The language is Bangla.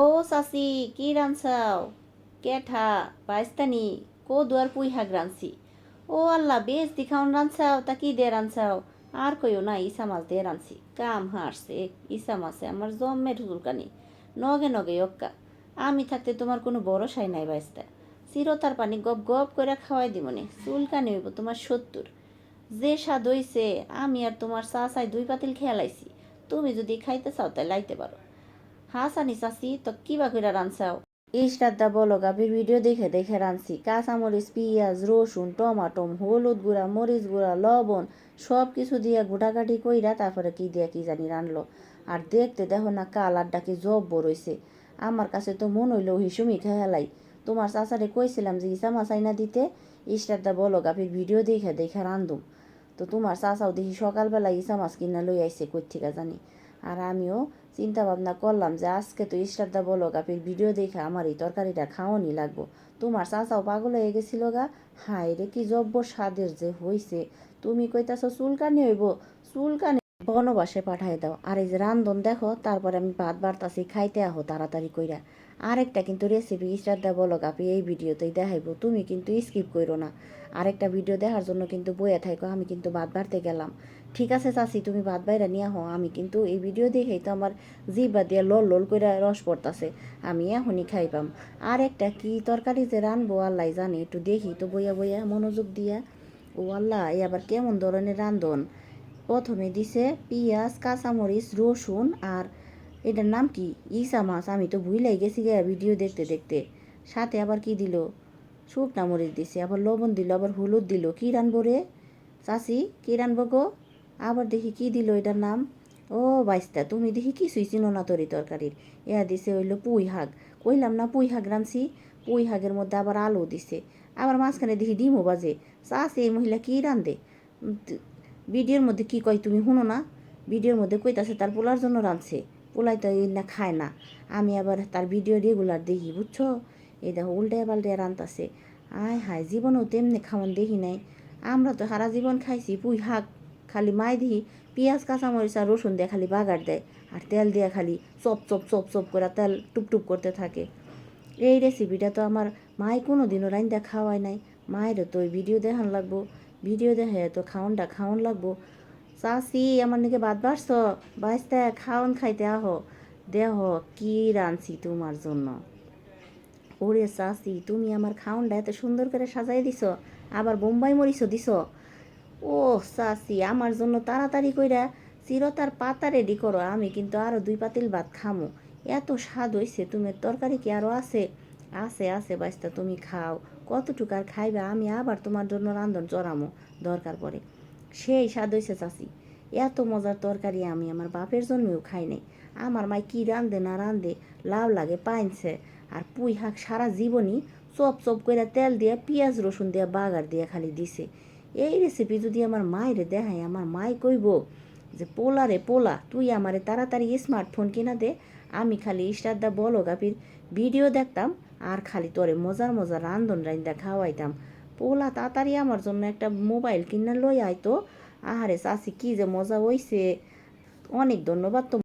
ও চাচি, কি রানছাও কেঠা বাইস্তানি কো দুয়ার পুই হাগ রানছি ও আল্লাহ বেশ দিখাউন রানছাও তা কি দিয়ে রানছাও আর কইও না ইসা মাছ দিয়ে রানছি কাম হারছে ইসা মাছে আমার জম্মের হুলকানি নগে নগে অক্কা আমি থাকতে তোমার কোনো ভরসাই নাই বাইস্তা চিরতার পানি গপ গপ করে খাওয়াই দিব দিমনে চুলকানি হইব তোমার সত্তর যে স্বাদ হইছে, আমি আর তোমার চা চাই দুই পাতিল খেয়ালাইছি তুমি যদি খাইতে চাও তাই লাইতে পারো। হাসানি চাচি তো কিবা কইরা রানছাও ইস্টাদা বলো গাভীর ভিডিও দেখে দেখে রানছি। কাঁচামরিচ, পেঁয়াজ, রসুন, টমাটম, হলুদ গুঁড়া, মরিচ গুঁড়া, লবণ সব কিছু দিয়ে গোটাকাটি কইরা তারপরে কি দিয়ে কি জানি রানলো। আর দেখতে দেখো না কালারটা কি জব্বর রইছে। আমার কাছে তো মন হইল হিসুমি খেয়ালাই তোমার চাচারে কইছিলাম যে ইসা মাছাইনা দিতে। ইস্টারদা বলো গাভীর ভিডিও দেখে দেখে রান্ধুম তো তোমার চাচাও দেখি সকালবেলা ইসা মাছ কিনা লই আইসে কই থেকে জানি। আর আমিও চিন্তা ভাবনা করলাম যে আজকে তো ইস্টারদা বলো গাপির ভিডিও দেখে আমার এই তরকারিটা খাওয়ানি লাগবো। তোমার চাচাও পাগল হয়ে গেছিল গা? হায় রে কি জব্য স্বাদের যে হইছে। তুমি কইতাছো চুলকানি হইব, চুলকানি বনবাসে পাঠাই দাও। আর এই যে রান্ধন দেখো, তারপরে আমি ভাত বাড়তাছি, খাইতে আহো তাড়াতাড়ি কইরা। আরেকটা কিন্তু রেসিপি ইস্টারদা বলো গাপি, এই ভিডিওতেই দেখাইবো। তুমি কিন্তু স্কিপ করো না। আরেকটা ভিডিও দেখার জন্য কিন্তু বইয়া থাকো আমি কিন্তু ভাত বাড়তে গেলাম। ঠিক আছে চাচি, তুমি ভাত বাইরা নিয়ে হো আমি কিন্তু এই ভিডিও দেখেই তো আমার জিবা দিয়ে লল লল করে রস পড়তাছে। আমি এখনই খাইপাম আর একটা কি তরকারি যে রানবো, আল্লাহ জানি, একটু দেখি তো বইয়া বইয়া মনোযোগ দিয়া। ও আল্লাহ এই আবার কেমন ধরনের রান্ধন? প্রথমে দিছে পিঁয়াজ, কাঁচামরিচ, রসুন আর এটার নাম কি? ইসা মাছ। আমি তো ভুলাই গেছি গে ভিডিও দেখতে দেখতে। সাথে আবার কি দিল? শুকনা মরিচ দিছে, আবার লবণ দিল, আবার হলুদ দিল। কি রানবো রে? চাচি, কি রানবো গো? আবার দেখি কি দিল এটার নাম? ও বাইস্তা, তুমি দেখি কিছুই চিনো না তরি তরকারির। ইয়া দিছে হইল পুঁই শাক। কইলাম না পুঁই শাক রানছি। পুঁই শাকের মধ্যে আবার আলু দিছে। আবার মাঝখানে দেখি ডিমও বাজে। চাষি এই মহিলা কি রান্ধে ভিডিওর মধ্যে কি কয় তুমি শুনো না? ভিডিওর মধ্যে কইতাছে, তার পোলার জন্য রাঁধছে। পোলাই তো না খায় না। আমি আবার তার ভিডিও রেগুলার দেখি, বুঝছ? এই দেখো উল্টে পাল্টে রান্তাছে আয় হায়, জীবনেও তেমনি খাওয়ান দেখি নাই। আমরা তো সারা জীবন খাইছি, পুই, শাক খালি মাই দিহি, পেঁয়াজ, কাঁচামরিচ আর রসুন দিয়ে খালি বাগার দেয়। আর তেল দিয়ে খালি চপ চপ চপ চপ করে তেল টুপটুপ করতে থাকে। এই রেসিপিটা তো আমার মাই কোনো দিনও রাইন্দা খাওয়ায় নাই। মায়েরও তো ওই ভিডিও দেখান লাগবো। ভিডিও দেখে তো খাওনটা খাওন লাগবো। চাষি আমার নাকি বাদ বাড়ছ। বাঁচতে খাওন খাইতে আহ। দেহ কি রাঁধছি তোমার জন্য। ওরে চাষি তুমি আমার খাওনটা এত সুন্দর করে সাজাই দিছ। আবার বোম্বাই মরিচও দিছ। ও চাচি, আমার জন্য তাড়াতাড়ি কইরা চিরতার পাতা রেডি করো। আমি কিন্তু আরও দুই পাতিল ভাত খামো। এত স্বাদ হইছে, তুমি তরকারি কি আরও আছে? আছে আছে বাস্তা তুমি খাও। কতটুকু আর খাইবা, আমি আবার তোমার জন্য রান্ধন চড়ামো দরকার পড়ে। সেই স্বাদ হইছে চাচি। এত মজার তরকারি আমি আমার বাপের জন্মেও খাই নাই। আমার মাই কি রান্ধে না রান্ধে লাউ লাগে, পাইনছে। আর পুই শাক সারা জীবনই চপ চপ করে তেল দিয়ে, পেঁয়াজ রসুন দিয়ে, বাগার দিয়ে খালি দিছে। এই রেসিপি যদি আমার মায়েরে দেখায়, আমার মাই কইব যে, পোলা রে পোলা, তুই আমারে তাড়াতাড়ি স্মার্টফোন কিনা দে। আমি খালি ইস্টারদা বলো গাপির ভিডিও দেখতাম আর খালি তোরে মজার মজার রান্ধন রান্দা খাওয়াইতাম। পোলা, তাড়াতাড়ি আমার জন্য একটা মোবাইল কিনা লই আইতো আহারে চাষি কি যে মজা হইছে। অনেক ধন্যবাদ তো